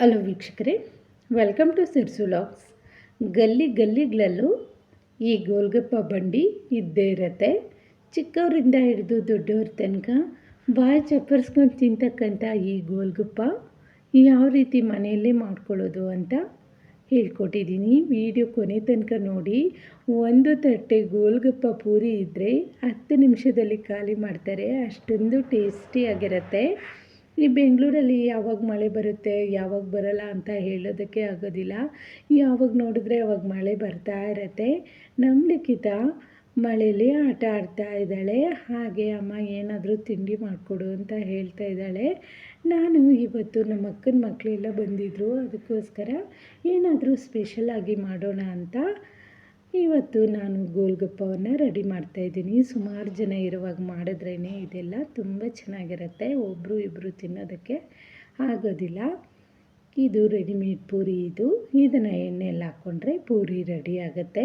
Hello ವೀಕ್ಷಕರೇ welcome to ಸಿರ್ಸು logs ಗಲ್ಲಿ ಗಲ್ಲಿಗಳಲ್ಲೂ ಈ ಗೋಲ್ಗಪ್ಪ ಬಂಡಿ ಇದ್ದೇ ಇರತ್ತೆ. ಚಿಕ್ಕವರಿಂದ ಹಿಡಿದು ದೊಡ್ಡವ್ರ ತನಕ ಬಾಯಿ ಚಪ್ಪರ್ಸ್ಕೊಂಡು ತಿಂತಕ್ಕಂಥ ಈ ಗೋಲ್ಗಪ್ಪ ಯಾವ ರೀತಿ ಮನೆಯಲ್ಲೇ ಮಾಡ್ಕೊಳ್ಳೋದು ಅಂತ ಹೇಳ್ಕೊಟ್ಟಿದ್ದೀನಿ. ವಿಡಿಯೋ ಕೊನೆ ತನಕ ನೋಡಿ. ಒಂದು ತಟ್ಟೆ ಗೋಲ್ಗಪ್ಪ ಪೂರಿ ಇದ್ದರೆ ಹತ್ತು ನಿಮಿಷದಲ್ಲಿ ಖಾಲಿ ಮಾಡ್ತಾರೆ. ಅಷ್ಟೊಂದು ಟೇಸ್ಟಿಯಾಗಿರುತ್ತೆ ಈ ಬೆಂಗಳೂರಲ್ಲಿ ಯಾವಾಗ ಮಳೆ ಬರುತ್ತೆ, ಯಾವಾಗ ಬರಲ್ಲ ಅಂತ ಹೇಳೋದಕ್ಕೆ ಆಗೋದಿಲ್ಲ. ಯಾವಾಗ ನೋಡಿದ್ರೆ ಅವಾಗ ಮಳೆ ಬರ್ತಾ ಇರತ್ತೆ. ನಮ್ಮ ಲಿಖಿತ ಮಳೇಲಿ ಆಟ ಆಡ್ತಾ ಇದ್ದಾಳೆ. ಹಾಗೆ ಅಮ್ಮ ಏನಾದರೂ ತಿಂಡಿ ಮಾಡಿಕೊಡು ಅಂತ ಹೇಳ್ತಾ ಇದ್ದಾಳೆ. ನಾನು ಇವತ್ತು ನಮ್ಮ ಅಕ್ಕನ ಮಕ್ಕಳೆಲ್ಲ ಬಂದಿದ್ದರು ಅದಕ್ಕೋಸ್ಕರ ಏನಾದರೂ ಸ್ಪೆಷಲಾಗಿ ಮಾಡೋಣ ಅಂತ ಇವತ್ತು ನಾನು ಗೋಲ್ಗಪ್ಪವನ್ನು ರೆಡಿ ಮಾಡ್ತಾಯಿದ್ದೀನಿ ಸುಮಾರು ಜನ ಇರುವಾಗ ಮಾಡಿದ್ರೇ ಇದೆಲ್ಲ ತುಂಬ ಚೆನ್ನಾಗಿರುತ್ತೆ. ಒಬ್ಬರು ಇಬ್ಬರು ತಿನ್ನೋದಕ್ಕೆ ಆಗೋದಿಲ್ಲ. ಇದು ರೆಡಿಮೇಡ್ ಪೂರಿ ಇದು. ಇದನ್ನು ಎಣ್ಣೆಯಲ್ಲಿ ಹಾಕ್ಕೊಂಡ್ರೆ ಪೂರಿ ರೆಡಿ ಆಗುತ್ತೆ.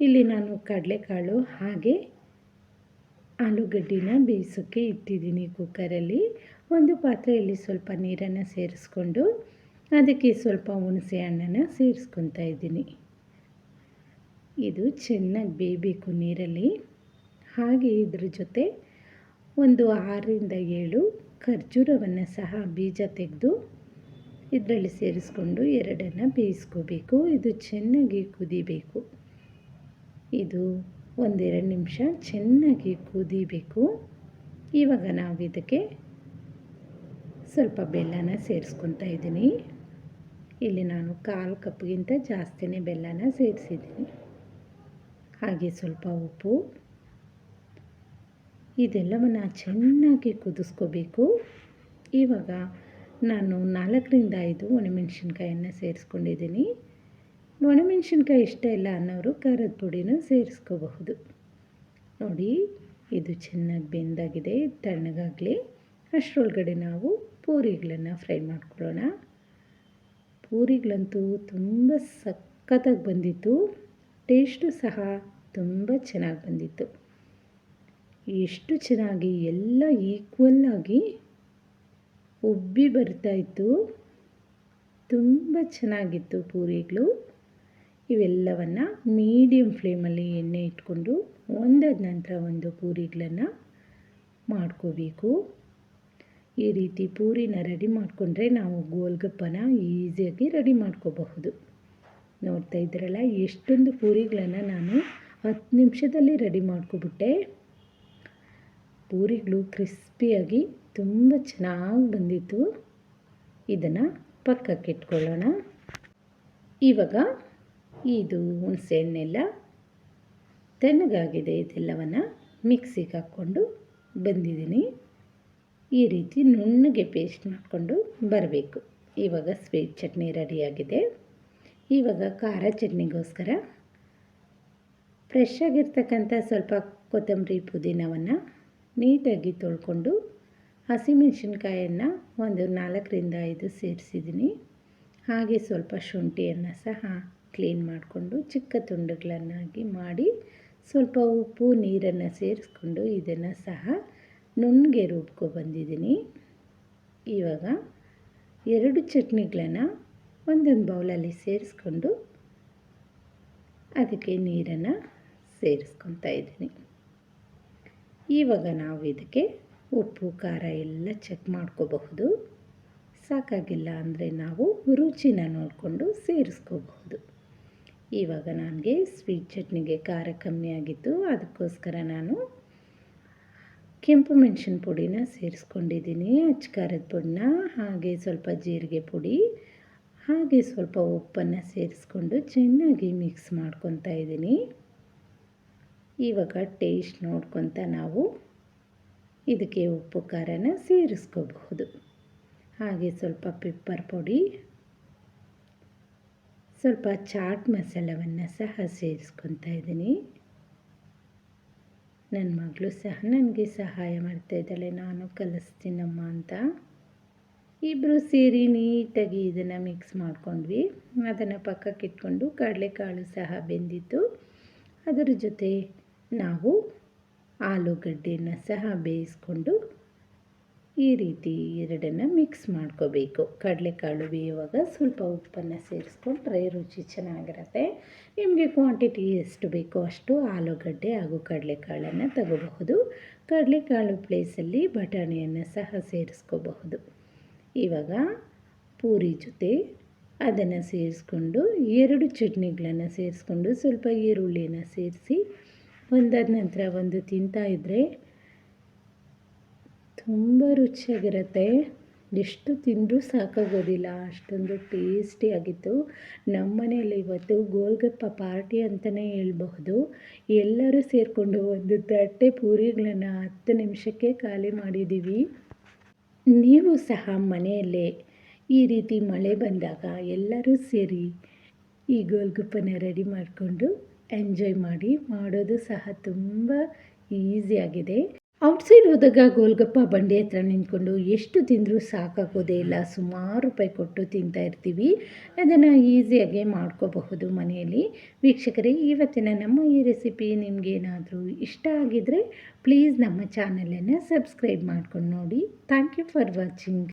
ಇಲ್ಲಿ ನಾನು ಕಡಲೆಕಾಳು ಹಾಗೆ ಆಲೂಗಡ್ಡಿನ ಬೇಯಿಸೋಕ್ಕೆ ಇಟ್ಟಿದ್ದೀನಿ ಕುಕ್ಕರಲ್ಲಿ. ಒಂದು ಪಾತ್ರೆಯಲ್ಲಿ ಸ್ವಲ್ಪ ನೀರನ್ನು ಸೇರಿಸ್ಕೊಂಡು ಅದಕ್ಕೆ ಸ್ವಲ್ಪ ಹುಣಸೆ ಹಣ್ಣನ್ನು ಸೇರಿಸ್ಕೊತಾ ಇದ್ದೀನಿ. ಇದು ಚೆನ್ನಾಗಿ ಬೇಯಬೇಕು ನೀರಲ್ಲಿ. ಹಾಗೆ ಇದ್ರ ಜೊತೆ ಒಂದು ಆರರಿಂದ ಏಳು ಖರ್ಜೂರವನ್ನು ಸಹ ಬೀಜ ತೆಗೆದು ಇದರಲ್ಲಿ ಸೇರಿಸ್ಕೊಂಡು ಎರಡನ್ನು ಬೇಯಿಸ್ಕೋಬೇಕು. ಇದು ಚೆನ್ನಾಗಿ ಕುದಿಬೇಕು. ಇದು ಒಂದೆರಡು ನಿಮಿಷ ಚೆನ್ನಾಗಿ ಕುದಿಬೇಕು. ಇವಾಗ ನಾವು ಇದಕ್ಕೆ ಸ್ವಲ್ಪ ಬೆಲ್ಲನ ಸೇರಿಸ್ಕೊತಾ ಇದ್ದೀನಿ. ಇಲ್ಲಿ ನಾನು ಕಾಲು ಕಪ್ಗಿಂತ ಜಾಸ್ತಿನೇ ಬೆಲ್ಲನ ಸೇರಿಸಿದ್ದೀನಿ. ಹಾಗೆ ಸ್ವಲ್ಪ ಉಪ್ಪು. ಇದೆಲ್ಲವನ್ನು ಚೆನ್ನಾಗಿ ಕುದಿಸ್ಕೋಬೇಕು. ಇವಾಗ ನಾನು ನಾಲ್ಕರಿಂದ ಐದು ಒಣಮೆಣ್ಸಿನ್ಕಾಯನ್ನು ಸೇರಿಸ್ಕೊಂಡಿದ್ದೀನಿ. ಒಣಮೆಣ್ಸಿನ್ಕಾಯಿ ಇಷ್ಟ ಇಲ್ಲ ಅನ್ನೋರು ಖಾರದ ಪುಡಿನೂ ಸೇರಿಸ್ಕೋಬಹುದು. ನೋಡಿ, ಇದು ಚೆನ್ನಾಗಿ ಬೆಂದಾಗಿದೆ, ತಣ್ಣಗಾಗಲಿ. ಅಷ್ಟರೊಳಗಡೆ ನಾವು ಪೂರಿಗಳನ್ನು ಫ್ರೈ ಮಾಡ್ಕೊಳ್ಳೋಣ. ಪೂರಿಗಳಂತೂ ತುಂಬ ಸಖತ್ತಾಗಿ ಬಂದಿತ್ತು. ಟೇಸ್ಟು ಸಹ ತುಂಬ ಚೆನ್ನಾಗಿ ಬಂದಿತ್ತು. ಎಷ್ಟು ಚೆನ್ನಾಗಿ ಎಲ್ಲ ಈಕ್ವಲ್ಲಾಗಿ ಉಬ್ಬಿ ಬರ್ತಾಯಿತ್ತು ತುಂಬ ಚೆನ್ನಾಗಿತ್ತು ಪೂರಿಗಳು. ಇವೆಲ್ಲವನ್ನು ಮೀಡಿಯಮ್ ಫ್ಲೇಮಲ್ಲಿ ಎಣ್ಣೆ ಇಟ್ಕೊಂಡು ಒಂದಾದ ನಂತರ ಒಂದು ಪೂರಿಗಳನ್ನು ಮಾಡ್ಕೋಬೇಕು. ಈ ರೀತಿ ಪೂರಿನ ರೆಡಿ ಮಾಡಿಕೊಂಡ್ರೆ ನಾವು ಗೋಲ್ಗಪ್ಪನ ಈಸಿಯಾಗಿ ರೆಡಿ ಮಾಡ್ಕೋಬಹುದು. ನೋಡ್ತಾ ಇದ್ದೀರಲ್ಲ, ಎಷ್ಟೊಂದು ಪೂರಿಗಳನ್ನು ನಾನು ಹತ್ತು ನಿಮಿಷದಲ್ಲಿ ರೆಡಿ ಮಾಡ್ಕೊಬಿಟ್ಟೆ. ಪೂರಿಗಳು ಕ್ರಿಸ್ಪಿಯಾಗಿ ತುಂಬ ಚೆನ್ನಾಗಿ ಬಂದಿತ್ತು. ಇದನ್ನು ಪಕ್ಕಕ್ಕೆ ಇಟ್ಕೊಳ್ಳೋಣ. ಇವಾಗ ಇದು ಹುಣಸೆ ಹಣ್ಣೆಲ್ಲ ತಣ್ಣಗಾಗಿದೆ, ಇದೆಲ್ಲವನ್ನು ಮಿಕ್ಸಿಗೆ ಹಾಕ್ಕೊಂಡು ಬಂದಿದ್ದೀನಿ. ಈ ರೀತಿ ನುಣ್ಣಗೆ ಪೇಸ್ಟ್ ಮಾಡಿಕೊಂಡು ಬರಬೇಕು. ಇವಾಗ ಸ್ವೀಟ್ ಚಟ್ನಿ ರೆಡಿಯಾಗಿದೆ ಇವಾಗ ಖಾರ ಚಟ್ನಿಗೋಸ್ಕರ ಫ್ರೆಶ್ ಆಗಿರ್ತಕ್ಕಂಥ ಸ್ವಲ್ಪ ಕೊತ್ತಂಬರಿ ಪುದೀನವನ್ನು ನೀಟಾಗಿ ತೊಳ್ಕೊಂಡು ಹಸಿಮೆಣಸಿನ್ಕಾಯನ್ನು ಒಂದು ನಾಲ್ಕರಿಂದ ಐದು ಸೇರಿಸಿದ್ದೀನಿ. ಹಾಗೆ ಸ್ವಲ್ಪ ಶುಂಠಿಯನ್ನು ಸಹ ಕ್ಲೀನ್ ಮಾಡಿಕೊಂಡು ಚಿಕ್ಕ ತುಂಡುಗಳನ್ನಾಗಿ ಮಾಡಿ ಸ್ವಲ್ಪ ಉಪ್ಪು ನೀರನ್ನು ಸೇರಿಸ್ಕೊಂಡು ಇದನ್ನು ಸಹ ನುಣ್ಣಗೆ ರುಬ್ಕೊ ಬಂದಿದ್ದೀನಿ. ಇವಾಗ ಎರಡು ಚಟ್ನಿಗಳನ್ನು ಒಂದೊಂದು ಬೌಲಲ್ಲಿ ಸೇರಿಸ್ಕೊಂಡು ಅದಕ್ಕೆ ನೀರನ್ನು ಸೇರಿಸ್ಕೊತಾ ಇದ್ದೀನಿ. ಇವಾಗ ನಾವು ಇದಕ್ಕೆ ಉಪ್ಪು, ಖಾರ ಎಲ್ಲ ಚೆಕ್ ಮಾಡ್ಕೋಬಹುದು. ಸಾಕಾಗಿಲ್ಲ ಅಂದರೆ ನಾವು ರುಚಿನ ನೋಡಿಕೊಂಡು ಸೇರಿಸ್ಕೋಬಹುದು. ಇವಾಗ ನನಗೆ ಸ್ವೀಟ್ ಚಟ್ನಿಗೆ ಖಾರ ಕಮ್ಮಿ ಆಗಿತ್ತು. ಅದಕ್ಕೋಸ್ಕರ ನಾನು ಕೆಂಪು ಮೆಣಸಿನ ಪುಡಿನ ಸೇರಿಸ್ಕೊಂಡಿದ್ದೀನಿ. ಅಚ್ಚ ಖಾರದ ಪುಡಿನ ಹಾಗೆ ಸ್ವಲ್ಪ ಜೀರಿಗೆ ಪುಡಿ ಹಾಗೆ ಸ್ವಲ್ಪ ಉಪ್ಪನ್ನು ಸೇರಿಸ್ಕೊಂಡು ಚೆನ್ನಾಗಿ ಮಿಕ್ಸ್ ಮಾಡ್ಕೊತಾ ಇದ್ದೀನಿ. ಇವಾಗ ಟೇಸ್ಟ್ ನೋಡ್ಕೊತ ನಾವು ಇದಕ್ಕೆ ಉಪ್ಪು, ಖಾರನ ಸೇರಿಸ್ಕೋಬಹುದು. ಹಾಗೆ ಸ್ವಲ್ಪ ಪೆಪ್ಪರ್ ಪುಡಿ, ಸ್ವಲ್ಪ ಚಾಟ್ ಮಸಾಲವನ್ನು ಸಹ ಸೇರಿಸ್ಕೊತಾ ಇದ್ದೀನಿ. ನನ್ನ ಮಗಳು ಸಹ ನನಗೆ ಸಹಾಯ ಮಾಡ್ತಾಯಿದ್ದಾಳೆ ನಾನು ಕಲಿಸ್ತೀನಮ್ಮ ಅಂತ. ಇಬ್ಬರು ಸೇರಿ ನೀಟಾಗಿ ಇದನ್ನು ಮಿಕ್ಸ್ ಮಾಡ್ಕೊಂಡ್ವಿ. ಅದನ್ನು ಪಕ್ಕಕ್ಕೆ ಇಟ್ಕೊಂಡು ಕಡಲೆಕಾಳು ಸಹ ಬೆಂದಿತ್ತು. ಅದರ ಜೊತೆ ನಾವು ಆಲೂಗಡ್ಡೆಯನ್ನು ಸಹ ಬೇಯಿಸ್ಕೊಂಡು ಈ ರೀತಿ ಎರಡನ್ನು ಮಿಕ್ಸ್ ಮಾಡ್ಕೋಬೇಕು. ಕಡಲೆಕಾಳು ಬೇಯುವಾಗ ಸ್ವಲ್ಪ ಉಪ್ಪನ್ನು ಸೇರಿಸ್ಕೊಂಡ್ರೆ ರುಚಿ ಚೆನ್ನಾಗಿರುತ್ತೆ. ನಿಮಗೆ ಕ್ವಾಂಟಿಟಿ ಎಷ್ಟು ಬೇಕೋ ಅಷ್ಟು ಆಲೂಗಡ್ಡೆ ಹಾಗೂ ಕಡಲೆಕಾಳನ್ನು ತಗೋಬಹುದು. ಕಡಲೆಕಾಳು ಪ್ಲೇಸಲ್ಲಿ ಬಟಾಣಿಯನ್ನು ಸಹ ಸೇರಿಸ್ಕೋಬಹುದು. ಇವಾಗ ಪೂರಿ ಜೊತೆ ಅದನ್ನು ಸೇರಿಸ್ಕೊಂಡು ಎರಡು ಚಟ್ನಿಗಳನ್ನು ಸೇರಿಸ್ಕೊಂಡು ಸ್ವಲ್ಪ ಈರುಳ್ಳಿನ ಸೇರಿಸಿ ಒಂದಾದ ನಂತರ ಒಂದು ತಿಂತಾ ಇದ್ದರೆ ತುಂಬ ರುಚಿಯಾಗಿರುತ್ತೆ. ಎಷ್ಟು ತಿಂದರೂ ಸಾಕಾಗೋದಿಲ್ಲ. ಅಷ್ಟೊಂದು ಟೇಸ್ಟಿಯಾಗಿತ್ತು ನಮ್ಮ ಮನೆಯಲ್ಲಿ ಇವತ್ತು ಗೋಲ್ಗಪ್ಪ ಪಾರ್ಟಿ ಅಂತಲೇ ಹೇಳ್ಬಹುದು. ಎಲ್ಲರೂ ಸೇರಿಕೊಂಡು ಒಂದು ತಟ್ಟೆ ಪೂರಿಗಳನ್ನು ಹತ್ತು ನಿಮಿಷಕ್ಕೆ ಖಾಲಿ ಮಾಡಿದ್ದೀವಿ. ನೀವು ಸಹ ಮನೆಯಲ್ಲೇ ಈ ರೀತಿ ಮಳೆ ಬಂದಾಗ ಎಲ್ಲರೂ ಸೇರಿ ಈ ಗೋಲ್ಗುಪ್ಪನ ರೆಡಿ ಮಾಡಿಕೊಂಡು ಎಂಜಾಯ್ ಮಾಡಿ ಮಾಡೋದು ಸಹ ತುಂಬ ಈಸಿಯಾಗಿದೆ ಔಟ್ಸೈಡ್ ಹೋದಾಗ ಗೋಲ್ಗಪ್ಪ ಬಂಡಿ ಹತ್ರ ನಿಂತ್ಕೊಂಡು ಎಷ್ಟು ತಿಂದರೂ ಸಾಕಾಗೋದೇ ಇಲ್ಲ. ಸುಮಾರು ರೂಪಾಯಿ ಕೊಟ್ಟು ತಿಂತಾ ಇರ್ತೀವಿ. ಅದನ್ನು ಈಸಿಯಾಗಿ ಮಾಡ್ಕೋಬಹುದು ಮನೆಯಲ್ಲಿ. ವೀಕ್ಷಕರೇ, ಇವತ್ತಿನ ನಮ್ಮ ಈ ರೆಸಿಪಿ ನಿಮಗೇನಾದರೂ ಇಷ್ಟ ಆಗಿದರೆ, ಪ್ಲೀಸ್ ನಮ್ಮ ಚಾನಲನ್ನು ಸಬ್ಸ್ಕ್ರೈಬ್ ಮಾಡ್ಕೊಂಡು ನೋಡಿ. Thank you for watching.